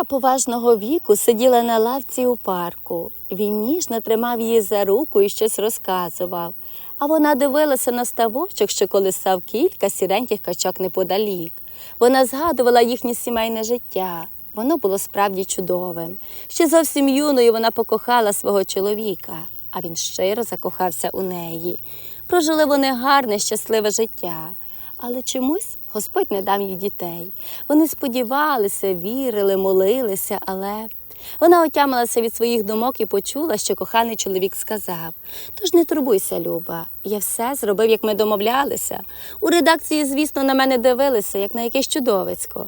Пара поважного віку сиділа на лавці у парку. Він ніжно тримав її за руку і щось розказував. А вона дивилася на ставочок, що колисав кілька сіреньких качок неподалік. Вона згадувала їхнє сімейне життя. Воно було справді чудовим. Ще зовсім юною вона покохала свого чоловіка, а він щиро закохався у неї. Прожили вони гарне, щасливе життя. Але чомусь Господь не дав їй дітей. Вони сподівалися, вірили, молилися, але вона отямилася від своїх думок і почула, що коханий чоловік сказав: Тож не турбуйся, Люба, я все зробив, як ми домовлялися. У редакції, звісно, на мене дивилися, як на якесь чудовисько.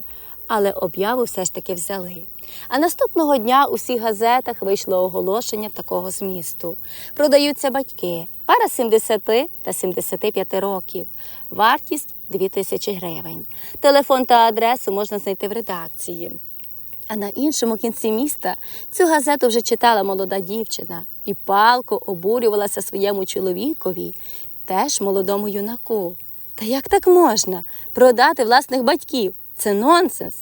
Але об'яву все ж таки взяли. А наступного дня у всіх газетах вийшло оголошення такого змісту: продаються батьки, пара 70 та 75 років, вартість 2 тисячі гривень. Телефон та адресу можна знайти в редакції. А на іншому кінці міста цю газету вже читала молода дівчина і палко обурювалася своєму чоловікові, теж молодому юнаку. Та як так можна продати власних батьків? Це нонсенс.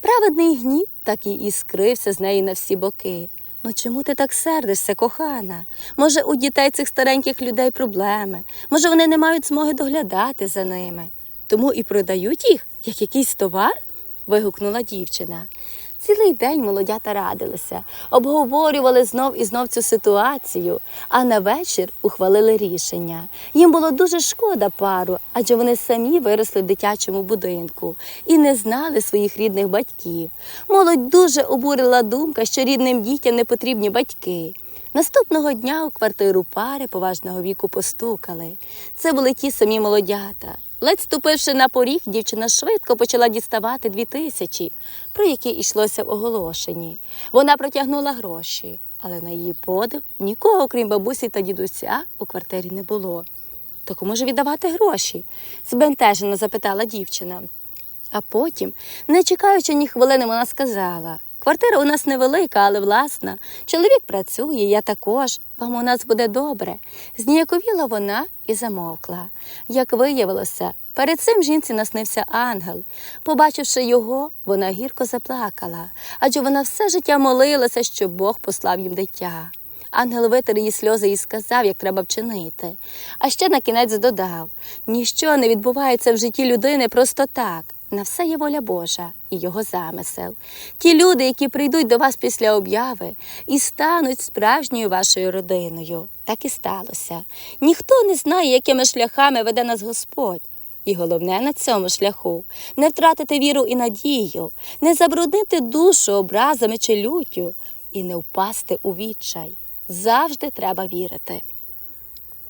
Праведний гнів так і іскрився з неї на всі боки. Ну чому ти так сердишся, кохана? Може, у дітей цих стареньких людей проблеми, може, вони не мають змоги доглядати за ними. Тому і продають їх, як якийсь товар? вигукнула дівчина. Цілий день молодята радилися, обговорювали знов і знов цю ситуацію, а на вечір ухвалили рішення. Їм було дуже шкода пару, адже вони самі виросли в дитячому будинку і не знали своїх рідних батьків. Молодь дуже обурила думка, що рідним дітям не потрібні батьки. Наступного дня у квартиру пари поважного віку постукали. Це були ті самі молодята. Ледь ступивши на поріг, дівчина швидко почала діставати дві тисячі, про які йшлося в оголошенні. Вона протягнула гроші, але на її подив нікого, крім бабусі та дідуся, у квартирі не було. То кому ж віддавати гроші? збентежено запитала дівчина. А потім, не чекаючи ні хвилини, вона сказала: Квартира у нас невелика, але власна. Чоловік працює, я також. Вам у нас буде добре. Зніяковіла вона і замовкла. Як виявилося, перед цим жінці наснився ангел. Побачивши його, вона гірко заплакала, адже вона все життя молилася, щоб Бог послав їм дитя. Ангел витер її сльози і сказав, як треба вчинити. А ще на кінець додав: ніщо не відбувається в житті людини просто так. На все є воля Божа і його замисел. Ті люди, які прийдуть до вас після обяви і стануть справжньою вашою родиною. Так і сталося. Ніхто не знає, якими шляхами веде нас Господь. І головне на цьому шляху не втратити віру і надію, не забруднити душу образами чи люттю і не впасти у відчай. Завжди треба вірити.